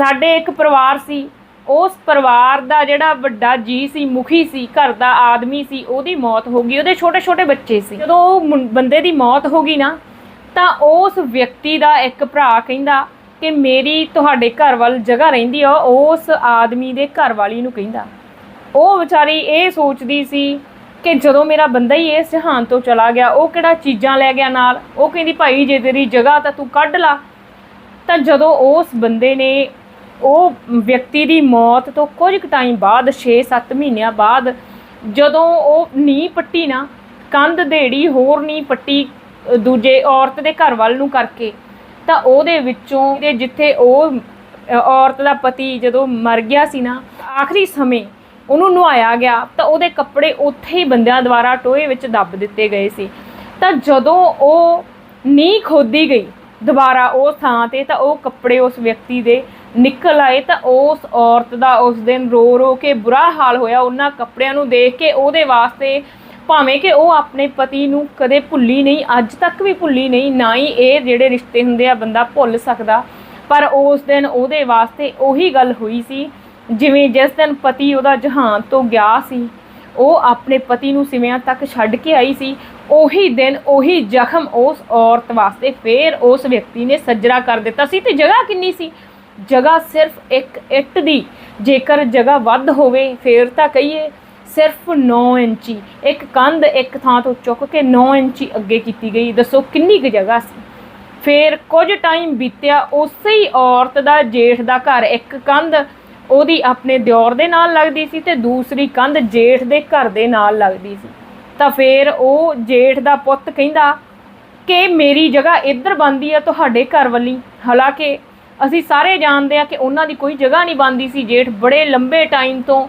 ਸਾਡੇ ਇੱਕ ਪਰਿਵਾਰ ਸੀ, ਉਸ ਪਰਿਵਾਰ ਦਾ ਜਿਹੜਾ ਵੱਡਾ ਜੀ ਸੀ, ਮੁਖੀ ਸੀ, ਘਰ ਦਾ ਆਦਮੀ ਸੀ, ਉਹਦੀ ਮੌਤ ਹੋ ਗਈ, ਉਹਦੇ ਛੋਟੇ ਛੋਟੇ ਬੱਚੇ ਸੀ। ਜਦੋਂ ਉਹ ਮੁੰ- ਬੰਦੇ ਦੀ ਮੌਤ ਹੋ ਗਈ ਨਾ, ਤਾਂ ਉਸ ਵਿਅਕਤੀ ਦਾ ਇੱਕ ਭਰਾ ਕਹਿੰਦਾ ਕਿ ਮੇਰੀ ਤੁਹਾਡੇ ਘਰ ਵੱਲ ਜਗ੍ਹਾ ਰਹਿੰਦੀ ਆ, ਉਸ ਆਦਮੀ ਦੇ ਘਰ ਵਾਲੀ ਨੂੰ ਕਹਿੰਦਾ। ਉਹ ਵਿਚਾਰੀ ਇਹ ਸੋਚਦੀ ਸੀ ਕਿ ਜਦੋਂ ਮੇਰਾ ਬੰਦਾ ਹੀ ਇਸ ਜਹਾਨ ਤੋਂ ਚਲਾ ਗਿਆ, ਉਹ ਕਿਹੜਾ ਚੀਜ਼ਾਂ ਲੈ ਗਿਆ ਨਾਲ? ਉਹ ਕਹਿੰਦੀ, ਭਾਈ, ਜੇ ਤੇਰੀ ਜਗ੍ਹਾ ਤਾਂ ਤੂੰ ਕੱਢ ਲਾ। ਤਾਂ ਜਦੋਂ ਉਸ ਬੰਦੇ ਨੇ ਉਹ ਵਿਅਕਤੀ ਦੀ ਮੌਤ ਤੋਂ ਕੁਝ ਕੁ ਟਾਈਮ ਬਾਅਦ 6-7 ਮਹੀਨਿਆਂ ਬਾਅਦ, ਜਦੋਂ ਉਹ ਨੀ ਪੱਟੀ ਨਾ, ਕੰਧ ਦੇੜੀ, ਹੋਰ ਨੀ ਪੱਟੀ ਦੂਜੇ ਔਰਤ ਦੇ ਘਰ ਵੱਲ ਨੂੰ ਕਰਕੇ, ਤਾਂ ਉਹਦੇ ਵਿੱਚੋਂ ਤੇ ਜਿੱਥੇ ਉਹ ਔਰਤ ਦਾ ਪਤੀ ਜਦੋਂ ਮਰ ਗਿਆ ਸੀ ਨਾ, ਆਖਰੀ ਸਮੇਂ ਉਹਨੂੰ ਨੁਹਾਇਆ ਗਿਆ, ਤਾਂ ਉਹਦੇ ਕੱਪੜੇ ਉੱਥੇ ਹੀ ਬੰਦਿਆਂ ਦੁਆਰਾ ਟੋਏ ਵਿੱਚ ਦੱਬ ਦਿੱਤੇ ਗਏ ਸੀ। ਤਾਂ ਜਦੋਂ ਉਹ ਨੀ ਖੋਦੀ ਗਈ ਦੁਬਾਰਾ ਉਸ ਥਾਂ ਤੇ, ਤਾਂ ਉਹ ਕੱਪੜੇ ਉਸ ਵਿਅਕਤੀ ਦੇ ਨਿਕਲ ਆਏ ਤਾਂ ਉਸ ਔਰਤ ਦਾ ਉਸ ਦਿਨ ਰੋ ਰੋ ਕੇ ਬੁਰਾ ਹਾਲ ਹੋਇਆ। ਉਹਨਾਂ ਕੱਪੜਿਆਂ ਨੂੰ ਦੇਖ ਕੇ ਉਹਦੇ ਵਾਸਤੇ ਭਾਵੇਂ ਕਿ ਉਹ ਆਪਣੇ ਪਤੀ ਨੂੰ ਕਦੇ ਭੁੱਲੀ ਨਹੀਂ, ਅੱਜ ਤੱਕ ਵੀ ਭੁੱਲੀ ਨਹੀਂ, ਨਾ ਹੀ ਇਹ ਜਿਹੜੇ ਰਿਸ਼ਤੇ ਹੁੰਦੇ ਆ ਬੰਦਾ ਭੁੱਲ ਸਕਦਾ। ਪਰ ਉਸ ਦਿਨ ਉਹਦੇ ਵਾਸਤੇ ਉਹੀ ਗੱਲ ਹੋਈ ਸੀ, ਜਿਵੇਂ ਜਿਸ ਦਿਨ ਪਤੀ ਉਹਦਾ ਜਹਾਨ ਤੋਂ ਗਿਆ ਸੀ, ਉਹ ਆਪਣੇ ਪਤੀ ਨੂੰ ਸਿਵਿਆਂ ਤੱਕ ਛੱਡ ਕੇ ਆਈ ਸੀ। ਉਹੀ ਦਿਨ ਉਹੀ ਜ਼ਖਮ ਉਸ ਔਰਤ ਵਾਸਤੇ ਫੇਰ ਉਸ ਵਿਅਕਤੀ ਨੇ ਸੱਜਰਾ ਕਰ ਦਿੱਤਾ ਸੀ ਤੇ ਜਗ੍ਹਾ ਕਿੰਨੀ ਸੀ? ਜਗ੍ਹਾ ਸਿਰਫ ਇੱਕ ਇੱਟ ਦੀ। ਜੇਕਰ ਜਗ੍ਹਾ ਵੱਧ ਹੋਵੇ, ਫੇਰ ਤਾਂ ਕਹੀਏ ਸਿਰਫ 9 ਇੰਚੀ। ਇੱਕ ਕੰਧ ਇੱਕ ਥਾਂ ਤੋਂ ਚੁੱਕ ਕੇ 9 ਇੰਚੀ ਅੱਗੇ ਕੀਤੀ ਗਈ। ਦੱਸੋ ਕਿੰਨੀ ਕੁ ਜਗ੍ਹਾ ਸੀ? ਫੇਰ ਕੁਝ ਟਾਈਮ ਬੀਤਿਆ, ਉਸੇ ਹੀ ਔਰਤ ਦਾ ਜੇਠ ਦਾ ਘਰ। ਇੱਕ ਕੰਧ ਉਹਦੀ ਆਪਣੇ ਦਿਓਰ ਦੇ ਨਾਲ ਲੱਗਦੀ ਸੀ ਤੇ ਦੂਸਰੀ ਕੰਧ ਜੇਠ ਦੇ ਘਰ ਦੇ ਨਾਲ ਲੱਗਦੀ ਸੀ। ਤਾਂ ਫੇਰ ਉਹ ਜੇਠ ਦਾ ਪੁੱਤ ਕਹਿੰਦਾ, ਕਿ ਮੇਰੀ ਜਗ੍ਹਾ ਇੱਧਰ ਬਣਦੀ ਆ ਤੁਹਾਡੇ ਘਰ ਵੱਲੀ? ਹਾਲਾਂਕਿ ਅਸੀਂ ਸਾਰੇ ਜਾਣਦੇ ਆ ਕਿ ਉਹਨਾਂ ਦੀ ਕੋਈ ਜਗ੍ਹਾ ਨਹੀਂ ਬਣਦੀ ਸੀ, ਜੇਠ ਬੜੇ ਲੰਬੇ ਟਾਈਮ ਤੋਂ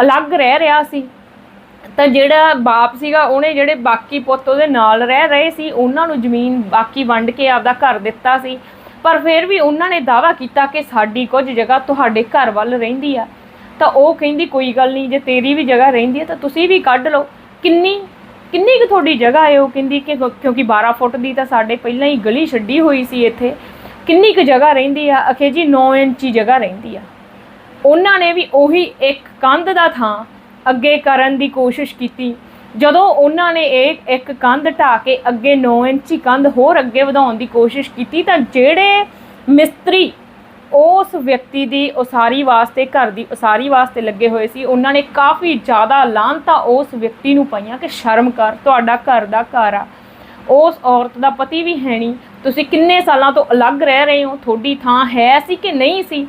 ਅਲੱਗ ਰਹਿ ਰਿਹਾ ਸੀ। ਤਾਂ ਜਿਹੜਾ ਬਾਪ ਸੀਗਾ, ਉਹਨੇ ਜਿਹੜੇ ਬਾਕੀ ਪੁੱਤ ਉਹਦੇ ਨਾਲ ਰਹਿ ਰਹੇ ਸੀ, ਉਹਨਾਂ ਨੂੰ ਜ਼ਮੀਨ ਬਾਕੀ ਵੰਡ ਕੇ ਆਪਦਾ ਘਰ ਦਿੱਤਾ ਸੀ। ਪਰ ਫਿਰ ਵੀ ਉਹਨਾਂ ਨੇ ਦਾਵਾ ਕੀਤਾ ਕਿ ਸਾਡੀ ਕੁਝ ਜਗ੍ਹਾ ਤੁਹਾਡੇ ਘਰ ਵੱਲ ਰਹਿੰਦੀ ਆ। ਤਾਂ ਉਹ ਕਹਿੰਦੀ, ਕੋਈ ਗੱਲ ਨਹੀਂ, ਜੇ ਤੇਰੀ ਵੀ ਜਗ੍ਹਾ ਰਹਿੰਦੀ ਆ, ਤਾਂ ਤੁਸੀਂ ਵੀ ਕੱਢ ਲਓ। ਕਿੰਨੀ ਕਿੰਨੀ ਕੁ ਤੁਹਾਡੀ ਜਗ੍ਹਾ ਹੈ? ਉਹ ਕਹਿੰਦੀ ਕਿ ਕਿਉਂਕਿ 12 ਫੁੱਟ ਦੀ ਤਾਂ ਸਾਡੇ ਪਹਿਲਾਂ ਹੀ ਗਲੀ ਛੱਡੀ ਹੋਈ ਸੀ ਇੱਥੇ। ਕਿੰਨੀ ਕੁ ਜਗ੍ਹਾ ਰਹਿੰਦੀ ਆ? ਅਖੇ ਜੀ 9 ਇੰਚੀ ਜਗ੍ਹਾ ਰਹਿੰਦੀ ਆ। ਉਹਨਾਂ ਨੇ ਵੀ ਉਹੀ ਇੱਕ ਕੰਧ ਦਾ ਥਾਂ ਅੱਗੇ ਕਰਨ ਦੀ ਕੋਸ਼ਿਸ਼ ਕੀਤੀ। ਜਦੋਂ ਉਹਨਾਂ ਨੇ ਇਹ ਇੱਕ ਕੰਧ ਢਾ ਕੇ ਅੱਗੇ 9 ਇੰਚੀ ਕੰਧ ਹੋਰ ਅੱਗੇ ਵਧਾਉਣ ਦੀ ਕੋਸ਼ਿਸ਼ ਕੀਤੀ, ਤਾਂ ਜਿਹੜੇ ਮਿਸਤਰੀ ਉਸ ਵਿਅਕਤੀ ਦੀ ਉਸਾਰੀ ਵਾਸਤੇ, ਘਰ ਦੀ ਉਸਾਰੀ ਵਾਸਤੇ ਲੱਗੇ ਹੋਏ ਸੀ, ਉਹਨਾਂ ਨੇ ਕਾਫੀ ਜ਼ਿਆਦਾ ਲਾਂਤਾ ਉਸ ਵਿਅਕਤੀ ਨੂੰ ਪਾਈਆਂ ਕਿ ਸ਼ਰਮ ਕਰ, ਤੁਹਾਡਾ ਘਰ ਦਾ ਘਰ ਆ। ਉਸ ਔਰਤ ਦਾ ਪਤੀ ਵੀ ਹੈ ਨਹੀਂ। ਤੁਸੀਂ ਕਿੰਨੇ ਸਾਲਾਂ ਤੋਂ ਅਲੱਗ ਰਹਿ ਰਹੇ ਹੋ? ਤੁਹਾਡੀ ਥਾਂ ਹੈ ਸੀ ਕਿ ਨਹੀਂ ਸੀ?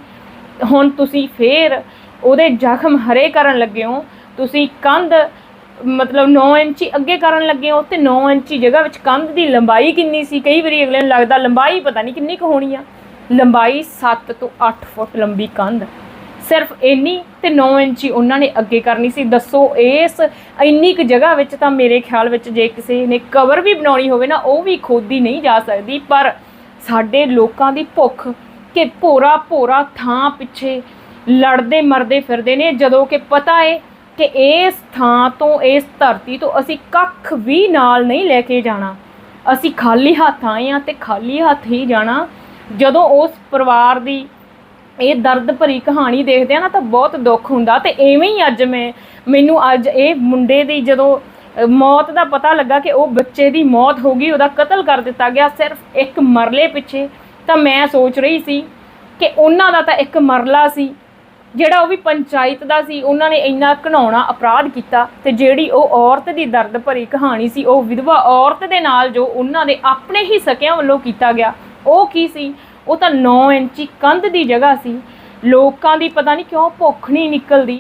ਹੁਣ ਤੁਸੀਂ ਫੇਰ ਉਹਦੇ ਜ਼ਖਮ ਹਰੇ ਕਰਨ ਲੱਗੇ ਹੋ। ਤੁਸੀਂ ਕੰਧ ਮਤਲਬ 9 ਇੰਚੀ ਅੱਗੇ ਕਰਨ ਲੱਗੇ ਹੋ ਤੇ 9 ਇੰਚੀ ਜਗ੍ਹਾ ਵਿੱਚ ਕੰਧ ਦੀ ਲੰਬਾਈ ਕਿੰਨੀ ਸੀ? ਕਈ ਵਾਰੀ ਅਗਲੇ ਨੂੰ ਲੱਗਦਾ ਲੰਬਾਈ ਪਤਾ ਨਹੀਂ ਕਿੰਨੀ ਕੁ ਹੋਣੀ ਆ। ਲੰਬਾਈ 7 ਤੋਂ 8 ਫੁੱਟ ਲੰਬੀ ਕੰਧ। ਸਿਰਫ ਇੰਨੀ ਤੇ 9 ਇੰਚੀ ਉਹਨਾਂ ਨੇ ਅੱਗੇ ਕਰਨੀ ਸੀ। ਦੱਸੋ, ਇਸ ਇੰਨੀ ਕੁ ਜਗ੍ਹਾ ਵਿੱਚ ਤਾਂ ਮੇਰੇ ਖਿਆਲ ਵਿੱਚ ਜੇ ਕਿਸੇ ਨੇ ਕਵਰ ਵੀ ਬਣਾਉਣੀ ਹੋਵੇ ਨਾ, ਉਹ ਵੀ ਖੋਦੀ ਨਹੀਂ ਜਾ ਸਕਦੀ। ਪਰ ਸਾਡੇ ਲੋਕਾਂ ਦੀ ਭੁੱਖ ਕਿ ਭੋਰਾ ਭੋਰਾ ਥਾਂ ਪਿੱਛੇ ਲੜਦੇ, ਮਰਦੇ ਫਿਰਦੇ ਨੇ। ਜਦੋਂ ਕਿ ਪਤਾ ਏ ਕਿ ਇਸ ਥਾਂ ਤੋਂ, ਇਸ ਧਰਤੀ ਤੋਂ ਅਸੀਂ ਕੱਖ ਵੀ ਨਾਲ ਨਹੀਂ ਲੈ ਕੇ ਜਾਣਾ। ਅਸੀਂ ਖਾਲੀ ਹੱਥ ਆਏ ਆ ਤੇ ਖਾਲੀ ਹੱਥ ਹੀ ਜਾਣਾ। ਜਦੋਂ ਉਸ ਪਰਿਵਾਰ ਦੀ ਇਹ ਦਰਦ ਭਰੀ ਕਹਾਣੀ ਦੇਖਦੇ ਆ ਨਾ ਤਾਂ ਬਹੁਤ ਦੁੱਖ ਹੁੰਦਾ ਤੇ ਐਵੇਂ ਹੀ ਅੱਜ ਮੈਂ, ਮੈਨੂੰ ਅੱਜ ਇਹ ਮੁੰਡੇ ਦੀ ਜਦੋਂ ਮੌਤ ਦਾ ਪਤਾ ਲੱਗਾ ਕਿ ਉਹ ਬੱਚੇ ਦੀ ਮੌਤ ਹੋ ਗਈ, ਉਹਦਾ ਕਤਲ ਕਰ ਦਿੱਤਾ ਗਿਆ ਸਿਰਫ ਇੱਕ ਮਰਲੇ ਪਿੱਛੇ, ਤਾਂ ਮੈਂ ਸੋਚ ਰਹੀ ਸੀ ਕਿ ਉਹਨਾਂ ਦਾ ਤਾਂ ਇੱਕ ਮਰਲਾ ਸੀ, ਜਿਹੜਾ ਉਹ ਵੀ ਪੰਚਾਇਤ ਦਾ ਸੀ, ਉਹਨਾਂ ਨੇ ਇੰਨਾ ਘਣਾਉਣਾ ਅਪਰਾਧ ਕੀਤਾ ਤੇ ਜਿਹੜੀ ਉਹ ਔਰਤ ਦੀ ਦਰਦ ਭਰੀ ਕਹਾਣੀ ਸੀ, ਉਹ ਵਿਧਵਾ ਔਰਤ ਦੇ ਨਾਲ ਜੋ ਉਹਨਾਂ ਦੇ ਆਪਣੇ ਹੀ ਸਕਿਆਂ ਵੱਲੋਂ ਕੀਤਾ ਗਿਆ, ਉਹ ਕੀ ਸੀ? ਉਹ ਤਾਂ 9 ਇੰਚੀ ਕੰਧ ਦੀ ਜਗ੍ਹਾ ਸੀ। ਲੋਕਾਂ ਦੀ ਪਤਾ ਨਹੀਂ ਕਿਉਂ ਭੁੱਖ ਨਹੀਂ ਨਿਕਲਦੀ।